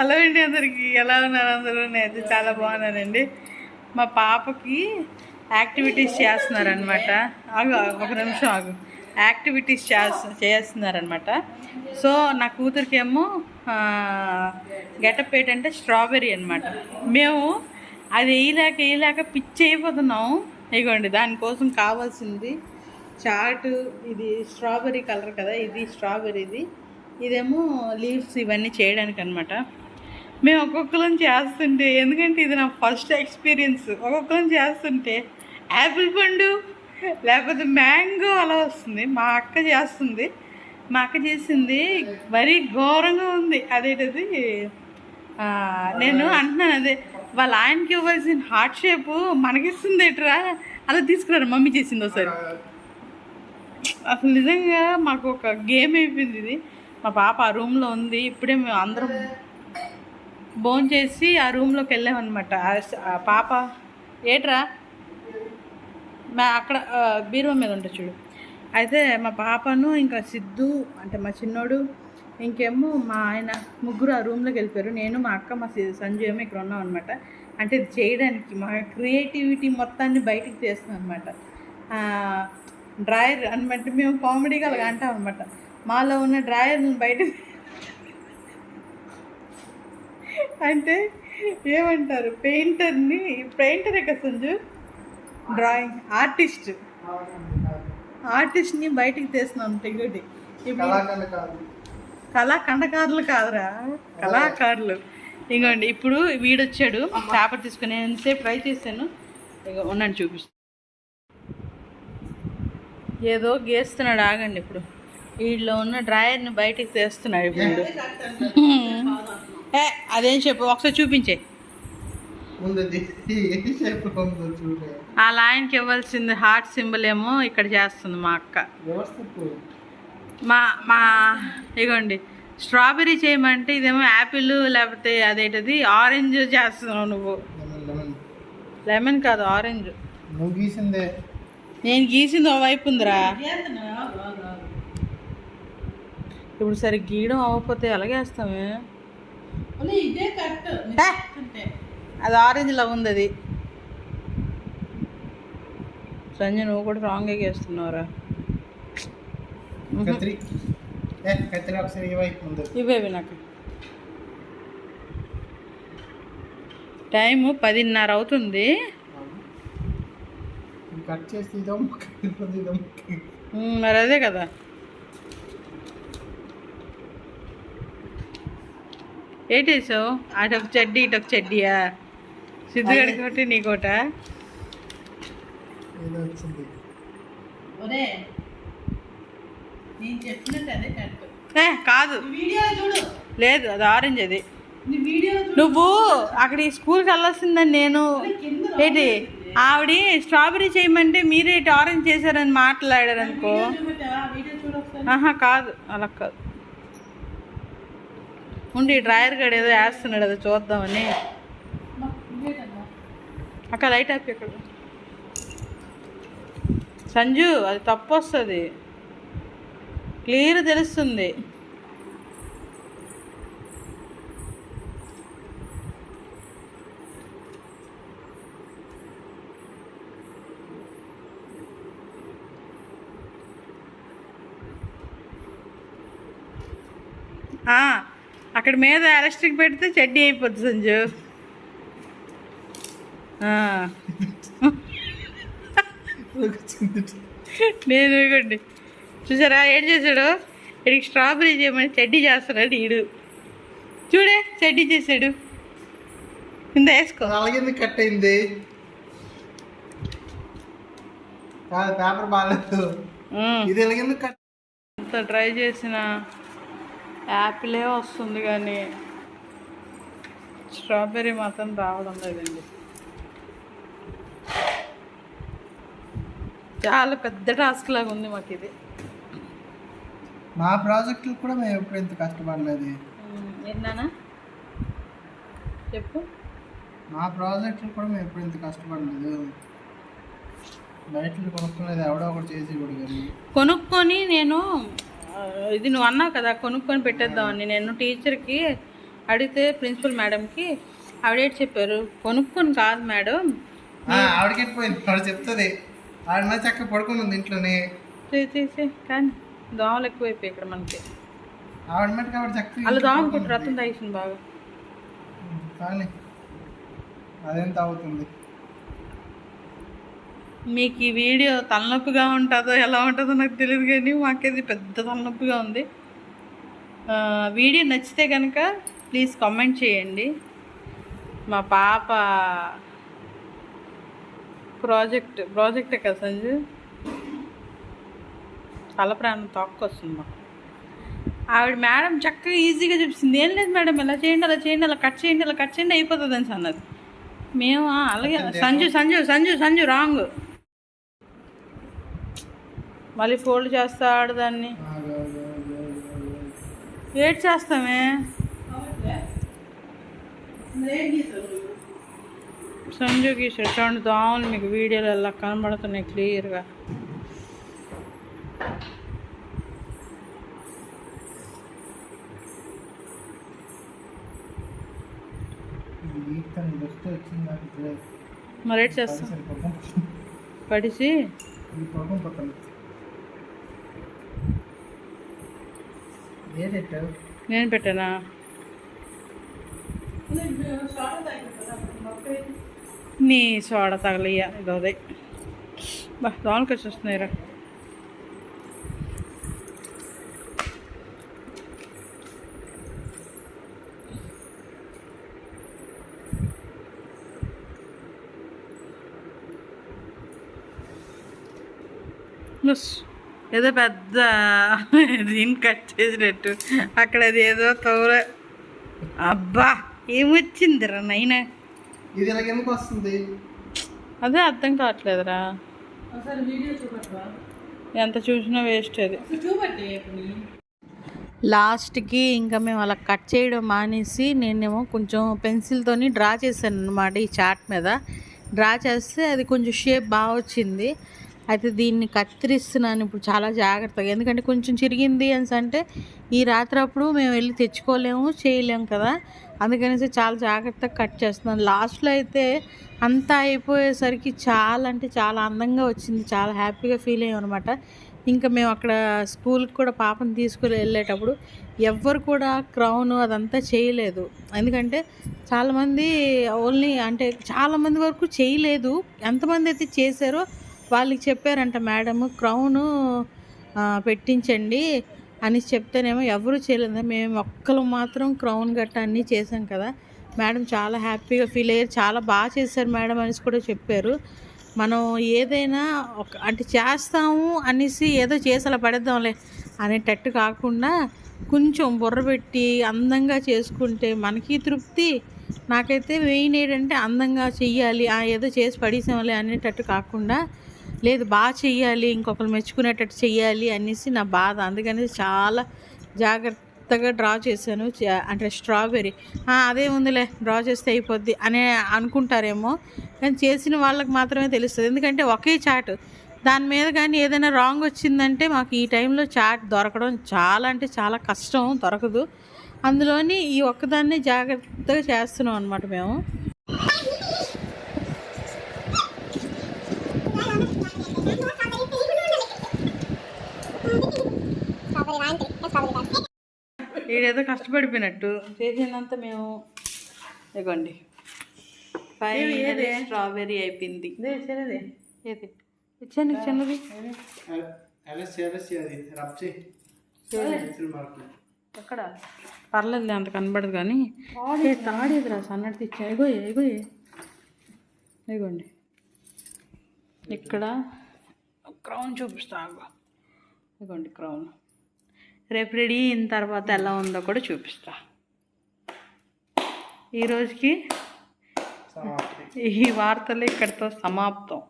Hello అండి అందరికీ. ఎలా ఉన్నారు అందరూ? నేనైతే చాలా బాగున్నానండి. మా పాపకి యాక్టివిటీస్ చేస్తున్నారనమాట ఆగు ఒక నిమిషం ఆగు. యాక్టివిటీస్ చేస్తు చేస్తున్నారనమాట సో నా కూతురికేమో గెటప్ ఏంటంటే స్ట్రాబెర్రీ అనమాట మేము అది వేయలేక వేయలేక పిచ్చి అయిపోతున్నాం. ఇగోండి దానికోసం కావాల్సింది చాటు ఇది స్ట్రాబెర్రీ కలర్ కదా ఇది స్ట్రాబెర్రీది. ఇదేమో లీవ్స్ ఇవన్నీ చేయడానికి అనమాట మేము ఒక్కొక్కరం చేస్తుంటే ఎందుకంటే ఇది నా ఫస్ట్ ఎక్స్పీరియన్స్ ఒక్కొక్కరం చేస్తుంటే యాపిల్ పండు లేకపోతే మ్యాంగో అలా వస్తుంది. మా అక్క చేస్తుంది. మా అక్క చేసింది మరీ ఘోరంగా ఉంది. అదేటది? నేను అంటున్నాను అదే వాళ్ళ ఆయనకి ఇవ్వాల్సిన హార్ట్ షేప్ మనకిస్తుంది ఎట్రా అలా తీసుకురారు? మమ్మీ చేసింది ఒకసారి. అసలు నిజంగా మాకు ఒక గేమ్ అయిపోయింది ఇది. మా పాప ఆ రూమ్లో ఉంది. ఇప్పుడే మేము అందరం భోజనం చేసి ఆ రూమ్లోకి వెళ్ళామన్నమాట. ఆ- పాప ఏట్రా? మా అక్కడ బీరువా మీద ఉంటుంది చూడు. అయితే మా పాపను ఇంకా సిద్ధు అంటే మా చిన్నోడు ఇంకేమో మా ఆయన ముగ్గురు ఆ రూమ్లోకి వెళ్ళిపోయారు. నేను మా అక్క మా సంజయ్ ఏమో ఇక్కడ ఉన్నాం అనమాట అంటే ఇది చేయడానికి మా క్రియేటివిటీ మొత్తాన్ని బయటికి తీస్తున్నాం అనమాట డ్రాయర్ అనమాట మేము కామెడీగా అలాగ అంటాం అనమాట మాలో ఉన్న డ్రాయర్ని బయట అంటే ఏమంటారు? పెయింటర్ని పెయింటరే కదా సంజు? Drawing artist. ఆర్టిస్ట్ని బయటికి తీస్తున్నాం ఇంకోటి ఇప్పుడు కళాఖండకారులు కాదురా. కళాకారులు. ఇంకోండి ఇప్పుడు వీడొచ్చాడు. పేపర్ తీసుకుని నేను ఎంతసేపు ట్రై చేశాను. ఇక ఉన్నాను చూపిస్తాను ఏదో గీస్తున్నాడు ఆగండి ఇప్పుడు. వీళ్ళు ఉన్న డ్రాయర్ని బయటికి తీస్తున్నాడు ఇప్పుడు. ఏ అదేం చెప్పు ఒకసారి చూపించే. ముందు ఏ షేప్ ఉందో చూడే. వాళ్ళ ఆయనకి ఇవ్వాల్సింది హార్ట్ సింబల్ ఏమో ఇక్కడ చేస్తుంది మా అక్క. మా మా ఇగోండి. స్ట్రాబెర్రీ చేయమంటే ఇదేమో యాపిల్ లేకపోతే అదేంటిది ఆరెంజ్ చేస్తున్నావు నువ్వు. లెమన్ కాదు ఆరెంజ్. నువ్వు గీసిందే. నేను గీసింది ఓ వైపు ఉందిరా. ఇప్పుడు సరే గీయడం అవ్వకపోతే ఎలాగేస్తామే! అది ఆరెంజ్ లా ఉంది అది. సంజయ్ నువ్వు కూడా రాంగ్ గీస్తున్నావురా కత్రి ఏ కత్రి ఒకసారి ఇవ్వై నాకు టైము పదిన్నర అవుతుంది. మరి అదే కదా. ఏంటి వేసావు అటొక చెడ్డీ ఇటొక చెడ్డీయా? సిద్ధుగడి ఒకటి నీకోట కాదు. వీడియో చూడు. లేదు అది ఆరెంజ్ అది. నీ వీడియో చూడు. నువ్వు అక్కడ ఈ స్కూల్కి వెళ్ళాల్సిందని నేను ఏంటి ఆవిడ స్ట్రాబెరీ చేయమంటే మీరే ఇటు ఆరెంజ్ చేశారని మాట్లాడారు అనుకో ఆహా కాదు అలా కాదు. ఉండి డ్రాయర్ గడు ఏదో వేస్తున్నాడు అది చూద్దామని. అక్కడ లైట్ ఆపి అక్కడ సంజు అది తప్పు వస్తుంది. క్లియర్ తెలుస్తుంది. ఆ, అక్కడ మీద ఎలక్ట్రిక్ పెడితే చెడ్డీ అయిపోద్ది సంజు. నేను ఇవ్వండి చూసారా? ఏం చేశాడు? ఇడికి స్ట్రాబెరీ చేయమని చెడ్డీ చేస్తున్నాడు ఈడు చూడే చెడ్డీ చేశాడు. కింద వేసుకో. అలాగే కట్ అయింది. పేపర్ బాగాలేదు. ఇది ఎలాగెందుకు కట్? ట్రై చేసిన. యాపిలే వస్తుంది కానీ స్ట్రాబెర్రీ మాత్రం రావడం లేదండి. చాలా పెద్ద టాస్క్ లాగా ఉంది మాకు ఇది మా ప్రాజెక్టులు కూడా మేము ఎప్పుడు ఇంత కష్టపడలేదు. విన్నానా చెప్పు. మా ప్రాజెక్టులు కూడా మేము ఎప్పుడు ఇంత కష్టపడలేదు. బయటలు కొనుక్కునేది ఎవడో ఒకటి చేసి కూడా కానీ. కొనుక్కొని నేను ఇది నువ్వు అన్నావు కదా కొనుక్కొని పెట్టేద్దామని నేను టీచర్కి అడిగితే ప్రిన్సిపల్ మేడంకి ఆవిడేటి చెప్పారు? కొనుక్కొని కాదు మేడం. ఆ, ఆవిడకి ఎట్టిపోయింది ఆవిడ చెప్తుంది. ఆవిడ నా చక్క పడుకుని ఉంది ఇంట్లోనే. చే చే చే కానీ దోమలు ఎక్కువైపోయి ఇక్కడ మనకి. ఆవిడ మటుకు ఆవిడ చక్క అలా దోమ కొట్టు రతం తాగిసింది బాగా. కానీ అదేంత అవుతుంది మీకు ఈ వీడియో తలనొప్పిగా ఉంటుందో ఎలా ఉంటుందో నాకు తెలియదు కానీ మాకైతే పెద్ద తలనొప్పిగా ఉంది. వీడియో నచ్చితే కనుక ప్లీజ్ కామెంట్ చేయండి. మా పాప ప్రాజెక్ట్ ప్రాజెక్టే కదా సంజు? తల ప్రాణం తొక్కొస్తుంది మాకు. ఆవిడ మేడం చక్కగా ఈజీగా చెప్పింది ఏం లేదు మేడం ఇలా చేయండి అలా చేయండి అలా కట్ చేయండి అలా కట్ చేయండి అయిపోతుంది అని అన్నది మేము "ఆ, అలాగే సంజు సంజు సంజు సంజు రాంగ్. మళ్ళీ ఫోల్డ్ చేస్తా ఆగు. ఏడ్ చేస్తామే సంజు గీసాడు చూడండి దోమలు మీకు వీడియోలు ఎలా కనబడుతున్నాయి క్లియర్గా. మరి చేస్తాం. పడిసి నేను పెట్టానా షార్ట్ తాగి కదా మొక్క నీ సోడ తగలయ్యా ఇది అదే బా దోమలకి వచ్చి వస్తున్నాయిరా బస్ ఏదో పెద్ద దీన్ని కట్ చేసినట్టు. అక్కడ అది ఏదో తోర. అబ్బా ఏమొచ్చిందిరా నైనా ఇది ఎందుకు వస్తుంది. అదే అర్థం కావట్లేదురా. ఒకసారి వీడియో చూపట్రా? ఎంత చూసినా వేస్ట్ అది. లాస్ట్కి ఇంకా మేము అలా కట్ చేయడం మానేసి నేనేమో కొంచెం పెన్సిల్తోని డ్రా చేశాను అనమాట ఈ చార్ట్ మీద. డ్రా చేస్తే అది కొంచెం షేప్ బాగా వచ్చింది. అయితే దీన్ని కత్తిరిస్తున్నాను ఇప్పుడు చాలా జాగ్రత్తగా. ఎందుకంటే కొంచెం చిరిగింది అని అంటే ఈ రాత్రి అప్పుడు మేము వెళ్ళి తెచ్చుకోలేము చేయలేము కదా. అందుకనేసి చాలా జాగ్రత్తగా కట్ చేస్తున్నాను. లాస్ట్లో అయితే అంతా అయిపోయేసరికి చాలా అంటే చాలా అందంగా వచ్చింది. చాలా హ్యాపీగా ఫీల్ అయ్యాం అనమాట ఇంకా మేము అక్కడ స్కూల్కి కూడా పాపను తీసుకుని వెళ్ళేటప్పుడు ఎవ్వరు కూడా క్రౌన్ అదంతా చేయలేదు. ఎందుకంటే చాలామంది ఓన్లీ అంటే చాలామంది వరకు చేయలేదు. ఎంతమంది అయితే చేశారో వాళ్ళకి చెప్పారంట మేడం క్రౌను పెట్టించండి అని చెప్తేనేమో ఎవరు చేయలేదు. మేము ఒక్కరు మాత్రం క్రౌన్ గట్ట అన్నీ చేసాం కదా. మేడం చాలా హ్యాపీగా ఫీల్ అయ్యారు. చాలా బాగా చేశారు మేడం అనేసి కూడా చెప్పారు. మనం ఏదైనా ఒక అంటే చేస్తాము అనేసి ఏదో చేసి అలా పడేద్దాంలే అనేటట్టు కాకుండా కొంచెం బుర్ర పెట్టి అందంగా చేసుకుంటే మనకి తృప్తి. నాకైతే మెయిన్ ఏంటంటే అందంగా చెయ్యాలి ఆ ఏదో చేసి పడేసాంలే అనేటట్టు కాకుండా లేదు బాగా చెయ్యాలి ఇంకొకరు మెచ్చుకునేటట్టు చెయ్యాలి అనేసి నా బాధ. అందుకని చాలా జాగ్రత్తగా డ్రా చేశాను. అంటే స్ట్రాబెర్రీ. అదే ఉందిలే డ్రా చేస్తే అయిపోద్ది అనే అనుకుంటారేమో. కానీ చేసిన వాళ్ళకి మాత్రమే తెలుస్తుంది. ఎందుకంటే ఒకే చాట్. దాని మీద కానీ ఏదైనా రాంగ్ వచ్చిందంటే మాకు ఈ టైంలో చాట్ దొరకడం చాలా అంటే చాలా కష్టం దొరకదు. అందులోని ఈ ఒక్కదాన్నే జాగ్రత్తగా చేస్తున్నాం అనమాట మేము. ఈడేదో కష్టపడిపోయినట్టు. చేసినంత మేము ఫైనల్ స్ట్రాబెర్రీ అయిపోయింది. ఏది? ఇచ్చాను చిన్నది ఎక్కడ? పర్లేదు అంత కనబడదు కానీ. ఏ తాడేదిరా సన్నటి తెచ్చా? ఎగో ఎగో ఇగోండి. ఇక్కడ. క్రౌన్ చూపిస్తా. ఇగోండి క్రౌన్. రేపు రెడీ అయిన తర్వాత ఎలా ఉందో కూడా చూపిస్తా. ఈ రోజుకి సమాప్తి. ఈ వార్తలు ఇక్కడితో సమాప్తం.